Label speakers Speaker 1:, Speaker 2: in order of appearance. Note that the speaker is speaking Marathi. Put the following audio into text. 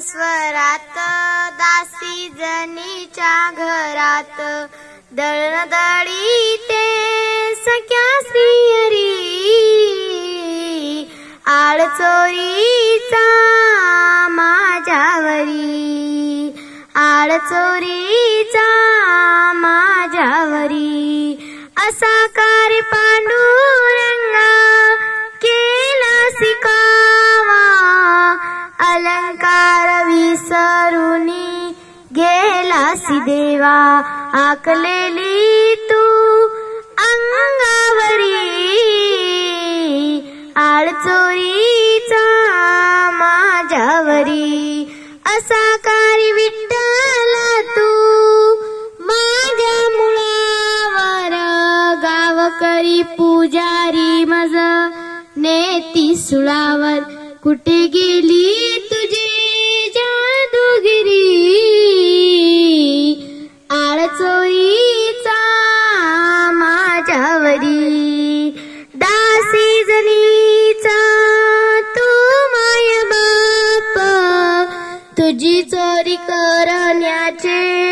Speaker 1: स्वरात दासी जनीच्या घरात. दळदळी ते सख्या श्रीहरी आळचोरीचा माझ्यावरी. आळचोरीचा माझ्यावरी. असा कार पांडू अलंकार विसरुनी गेलासी देवा आकलेली तू अंगावरी. आळचोरीचा माझ्यावरी असा कारी विठ्ठल तू माझ्या मुळावर. गावकरी पुजारी मज नेती सुळावर कुठे गेली चोईचा माझ्यावरी. दासी जनीचा तू माय बाप. तुझी चोरी करण्याचे